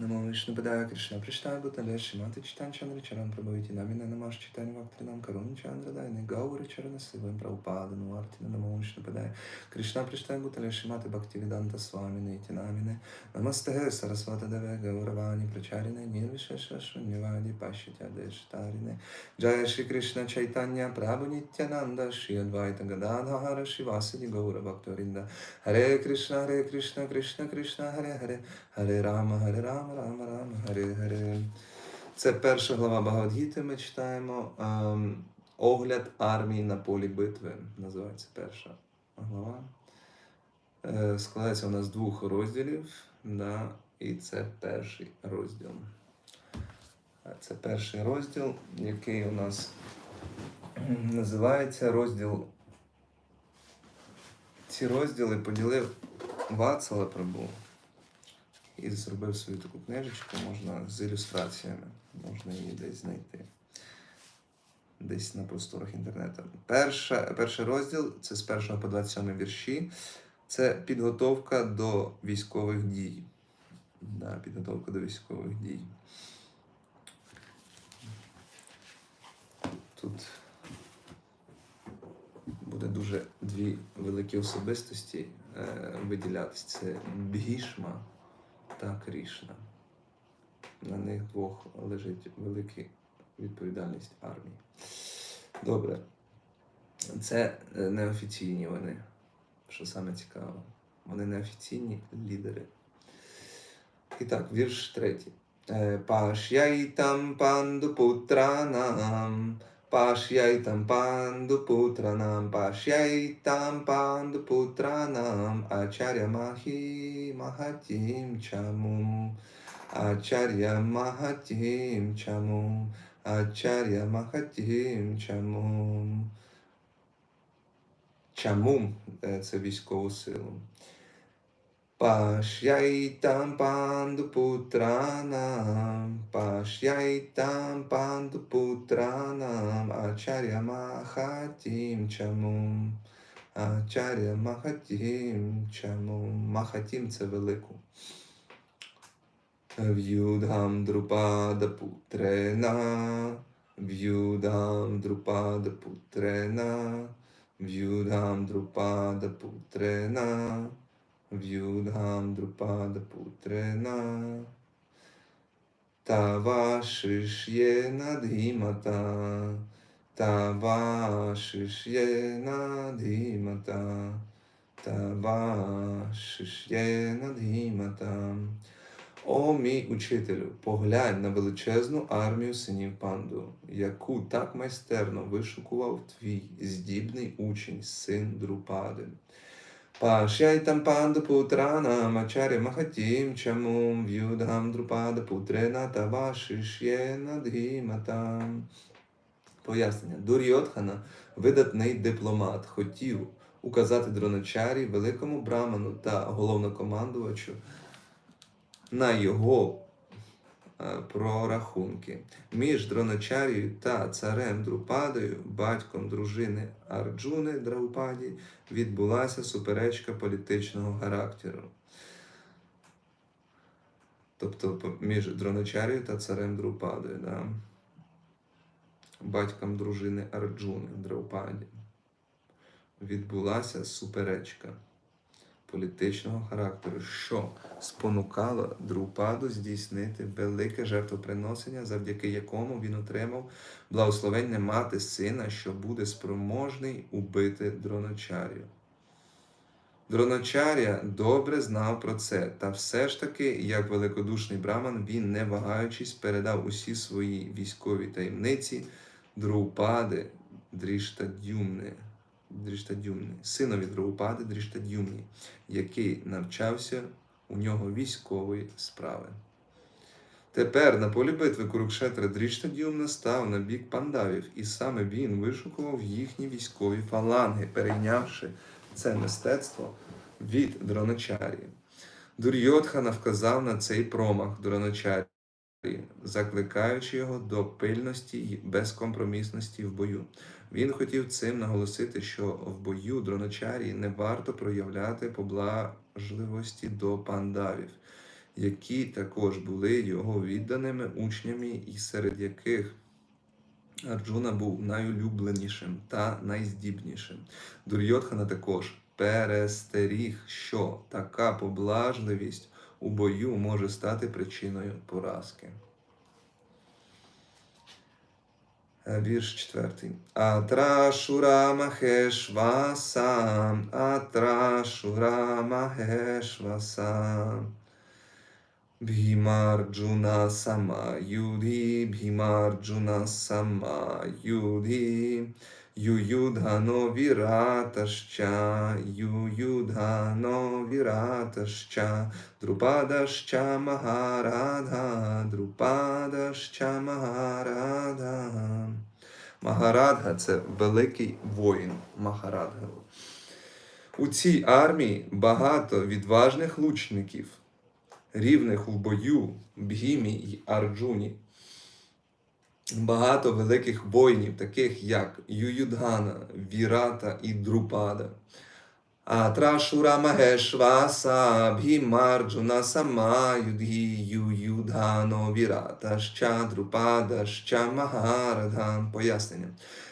नमो विष्णु पदाय कृष्ण पृष्ठाभूतले श्रीमति चितान चंद्र चरण प्रभविति नमिन नमः चितानि वक्त्रनाम करोमि चंद्रदायने गौर चरण सेवं प्रभुपादनु अर्थिन नमो विष्णु पदाय कृष्ण पृष्ठाभूतले श्रीमति भक्तिवेदांत स्वामिने इति नामिने नमस्ते सरस्वती देवे गौरवाणी प्रचारिणे निर्विशेष शून्यवादी पाश्चित्यादेशतारिणे जय श्री कृष्ण चैतन्य प्रभु नित्यानंद श्री अद्वैत गदाधर श्रीवासिदि गौर भक्तवृंद हरे कृष्ण हरे कृष्ण कृष्ण कृष्ण हरे हरे हरे राम हरे राम Рама Рама, Харе Харе. Це перша глава Багавадгіти. Ми читаємо. Ем, Огляд армії на полі битви. Називається перша глава. Е, складається у нас з двох розділів. Да, і це перший розділ. Е, Це перший розділ, який у нас називається розділ. Ці розділи поділив Вацала Прабу і зробив свою таку книжечку, можна з ілюстраціями, можна її десь знайти. Десь на просторах інтернету. Перша, перший розділ це з 1 по 27 вірші. Це підготовка до військових дій. Да, підготовка до військових дій. Тут буде дуже дві великі особистості е, виділятися. Це Бгішма та Крішна. На них двох лежить велика відповідальність армії. Добре. Це е, неофіційні вони, що саме цікаво. Вони неофіційні лідери. І так, вірш третій. Е, Пашяйтам панду путранам, пашяйтам панду путранам, пашяйтам панду путранам, ачаря махі махатім чамум, ачаря махатім чамум, ачаря махатім чамум. Чамум е, це військову силу. Пашяйтам панду путранам, пашяйтам панду путранам, ачаря махатім чамум, ачаря махатім чамум. Махатім це велику. В'юдхам друпада путрена, в'юдхам друпада путрена, в'юдхам друпада путрена. В'юдхам Друпада Путрена. Тава Шиш'єна Дхімата. Тава Шиш'єна Дхімата. Тава Шиш'єна Дхімата. О мій учителю, поглянь на величезну армію синів панду, яку так майстерно вишукував твій здібний учень, син Друпади. Пашяйтам панда путранам ачаря махатім чамум в'юдхам друпада путрена тава шиш'єна. Пояснення. Дурйотхана, видатний дипломат, хотів указати дроначарі, великому браману та головнокомандувачу на його е, прорахунки. Між дроначарією та царем Друпадою, батьком дружини Арджуни Драупаді, відбулася суперечка політичного характеру. Тобто між дроначарією та царем Друпадою, да? батьком дружини Арджуни Драупаді. Відбулася суперечка політичного характеру, що спонукало Друпаду здійснити велике жертвоприносення, завдяки якому він отримав благословення мати сина, що буде спроможний убити дроначарію. Дроначаря добре знав про це, та все ж таки, як великодушний браман, він, не вагаючись, передав усі свої військові таємниці Друпади Дріштадюмни, Дріштадюмни, синові Друпади Дріштадюмні, який навчався у нього військової справи. Тепер на полі битви Курукшетра Дріштадюмна став на бік пандавів, і саме він вишукував їхні військові фаланги, перейнявши це мистецтво від дроначарії. Дурйотхана вказав на цей промах Дроначарі, закликаючи його до пильності й безкомпромісності в бою. Він хотів цим наголосити, що в бою Дроначарі не варто проявляти поблажливості до пандавів, які також були його відданими учнями, і серед яких Арджуна був найулюбленішим та найздібнішим. Дурйотхана також перестеріг, що така поблажливість у бою може стати причиною поразки. Е, Вірш четвертий. Атра шура махешваса, атра шура махешваса. Бхімарджуна сама юдhi, Бхімарджуна сама юдhi. Ююдгано віратаща, ююдгано віратаща, друпадаща магарадха, друпадаща магарадха. Магарадха це великий воїн Магарадха. У цій армії багато відважних лучників, рівних у бою Бгімі й Арджуні. Багато великих воїнів, таких як Ююдгана, Вірата і Друпада. Атрашура Магешваса, Бхімарджуна Сама Юдгі Ююдгано Вірата Ща Друпада Ща Магарадхан. Пояснення.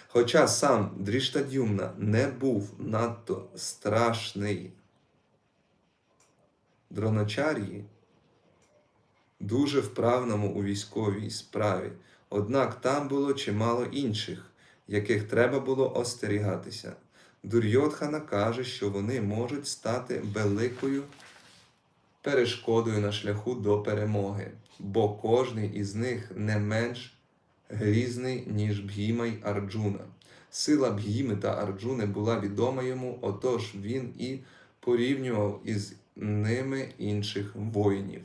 Хоча сам Дріштадюмна не був надто страшний дроначарії, дуже вправному у військовій справі. Однак там було чимало інших, яких треба було остерігатися. Дурйотхана каже, що вони можуть стати великою перешкодою на шляху до перемоги, бо кожний із них не менш грізний, ніж Бгіма й Арджуна. Сила Бгіми та Арджуни була відома йому, отож він і порівнював із ними інших воїнів.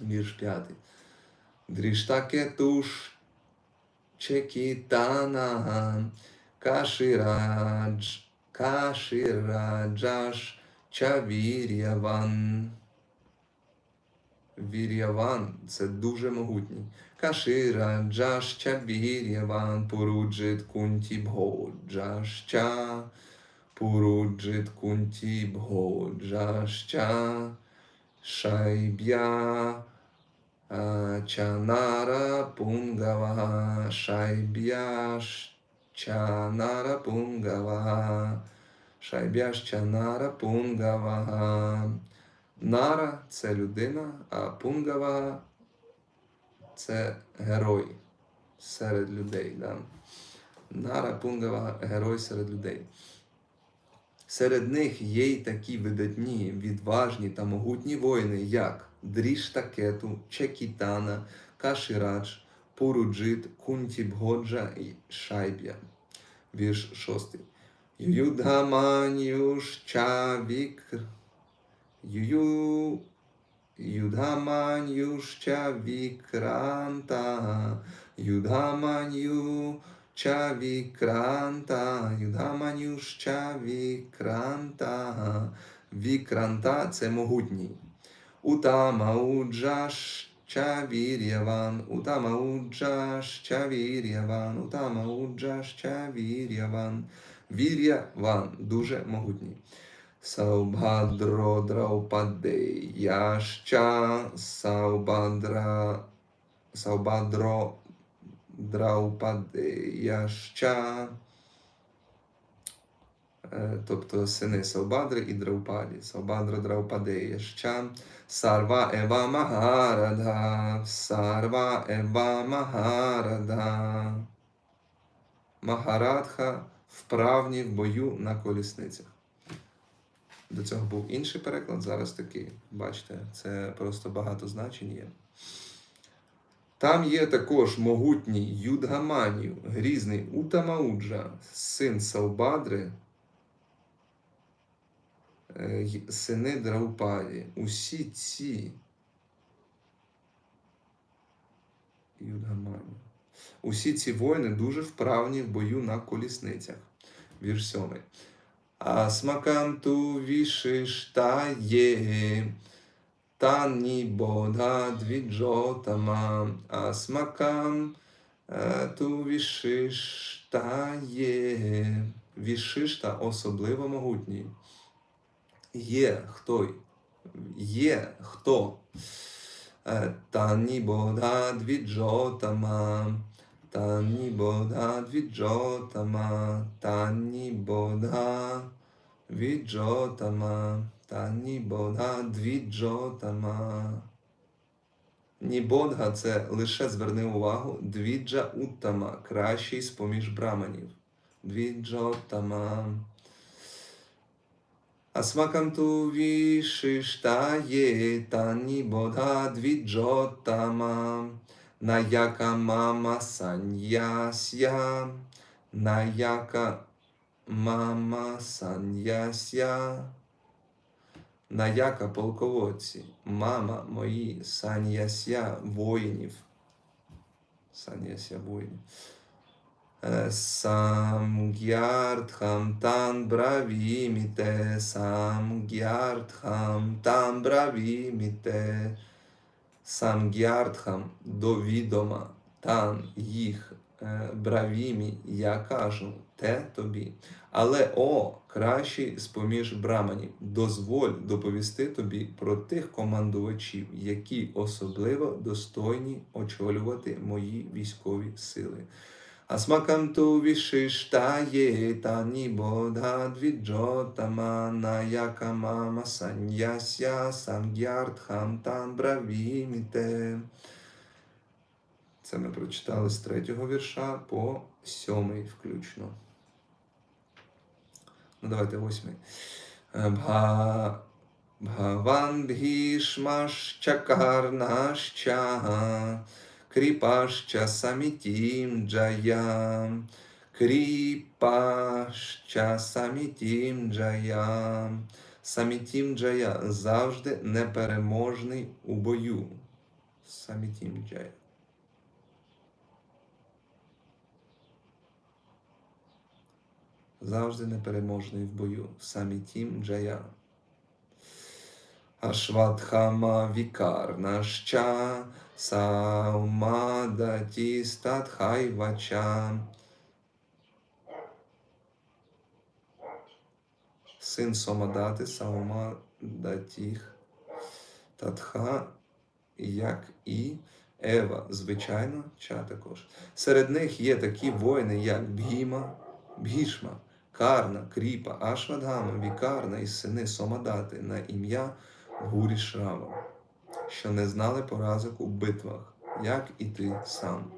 Вірш п'ятий. Дріштакетуш Чекітана Каширадж Кашираджаш Чавір'яван. Вір'яван це дуже могутній. Кашираджаш Чавір'яван Пуруджит Кунті Бhoджашча Пуруджит Кунті Бhoджашча Шайб'я Чанара Пунгава Шайб'яш Чанара Пунгава Шайб'яш Чанара Пунгава Нара це людина, а Пунгава це герой серед людей. Да? Нара Пунгава герой серед людей. Серед них є й такі видатні, відважні та могутні воїни, як Дріштакету, Чекітана, Каширадж, Пуруджит, Кунтібгоджа і Шайб'я. Вірш шостий. Юдгаманюш чавікр. Юю. Юдгаманюш чавікранта. Юдгаманю чавікранта. Юдгаманюш чавікранта. Вікранта це могутній. Утамауджаш Чавір'яван, Утамауджаш Чавір'яван, Утамауджаш Чавір'яван. Вір'яван дуже могутній. Саубхадро Драупадеяща, Саубадра, Саубадро Драупадеяща. Е, Тобто сини Саубадри і Драупаді. Саубадра Драупадеяща. Сарва Ева Магарадha, Сарва Ева Магарадha. Магарадха вправні в бою на колісницях. До цього був інший переклад, зараз такий. Бачите, це просто багато значень є. Там є також могутній Юдгаманів, грізний Утамауджа, син Саубадри, й сини Драупаді. Усі ці Юдгаманів. Усі ці воїни дуже вправні в бою на колісницях. Вірш сьомий. Асмаканту вішиштає Tani Bodha Dviджотама Асмакам е, Ту Вішишта є. Вішишта особливо могутній. Є хто? Є хто? Е, Тані Бодha Dviджотама Тані Бодha Dviджотама Тані Бодha Віджотама, тані бодга двіджотама. Нібодга це лише зверни увагу, двіджа уттама, кращий з поміж браманів. Двіджотама. Асмакам ту вішиштає, тані бодга двіджотама. Наяка мама саньясya, наяка Мама саньясya, наяка полководці, мама мої саньясya воїнів. Саньясya воїнів. Самгярдхам тан бравіміте, самгярдхам тан бравіміте, самгярдхам до відома, тан їх е, бравімі, я кажу, те тобі. Але о, кращий з-поміж браманів, дозволь доповісти тобі про тих командувачів, які особливо достойні очолювати мої військові сили. Асмакам ту вішиштає тані бодha двіджотама наяка мама саньясya самгярдхам тан бравіміте. Це ми прочитали з третього вірша по сьомий включно. Ну, давайте восьмий. Бха... Бхаван бхішмашчакарнашча кріпашча самітім джая кріпашча самітім джая самітім джая завжди непереможний у бою. Самітім джая. завжди непереможний в бою. Самітім Джая. Ашватхама Вікарнаща Саумадаті Статхайвача. Син Сомадати Саумадатіх Татха, як і Ева, звичайно, ча також. Серед них є такі воїни, як Бхіма, Бхішма, Карна, Кріпа, Ашвадгама, Вікарна і сини Сомадати на ім'я Гурішрава, що не знали поразок у битвах, як і ти сам.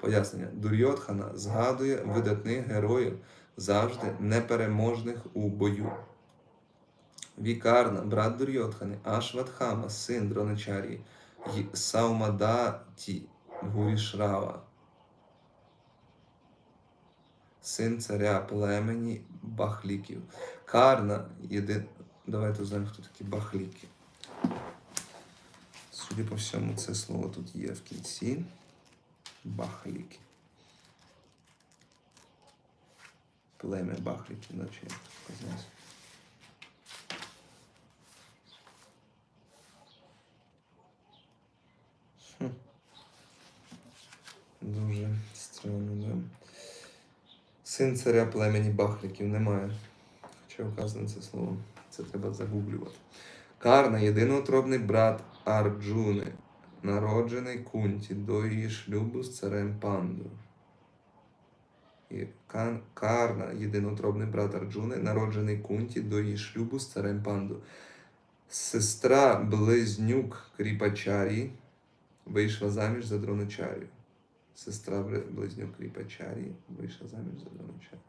Пояснення. Дурйотхана згадує видатних героїв, завжди непереможних у бою. Вікарна, брат Дурйотхани, Ашватхама, син Дроначарії, й Саумадаті Гурішрава, син царя племені Бахліків. Карна єдин. Давайте узнаємо, хто такі Бахліки. Судя по всьому, це слово тут є в кінці. Бахліки. Плем'я Бахліків, наче як казалось. Дуже странно, да? Син царя племені Бахліків немає. Хоча вказане це слово. Це треба загублювати. Карна єдиноутробний брат Арджуни, народжений Кунті до її шлюбу з царем Панду. І Карна, єдиноутробний брат Арджуни, народжений Кунті до її шлюбу з царем Панду. Сестра близнюк Кріпачарі вийшла заміж за Дроначарію. Сестра близнюк Кріпачарі вийшла заміж за Дроначарію.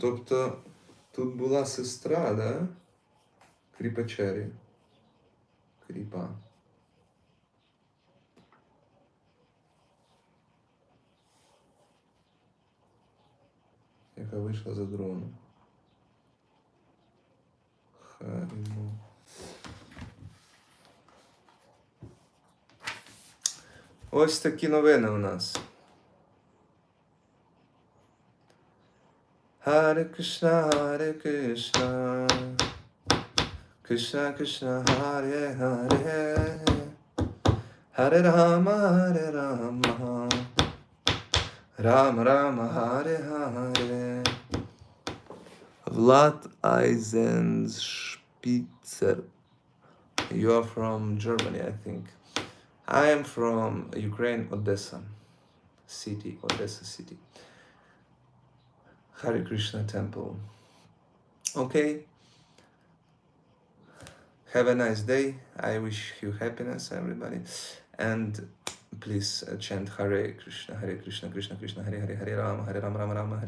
Тобто тут була сестра, да? Кріпачері. Кріпа. Яка вийшла за дрону. Харімо. Ось такі новини у нас. Hare Krishna, Hare Krishna, Krishna Krishna, Hare Hare, Hare Rama, Hare Rama, Rama Rama, Hare Hare. Vlad Eisenspitzer, you are from Germany, I think. I am from Ukraine, Odessa city, Odessa city. Hare Krishna temple. Okay. Have a nice day. I wish you happiness, everybody. And please uh, chant Hare Krishna, Hare Krishna, Krishna Krishna, Hare Hare, Hare Rama, Hare Rama, Rama Rama, Hare.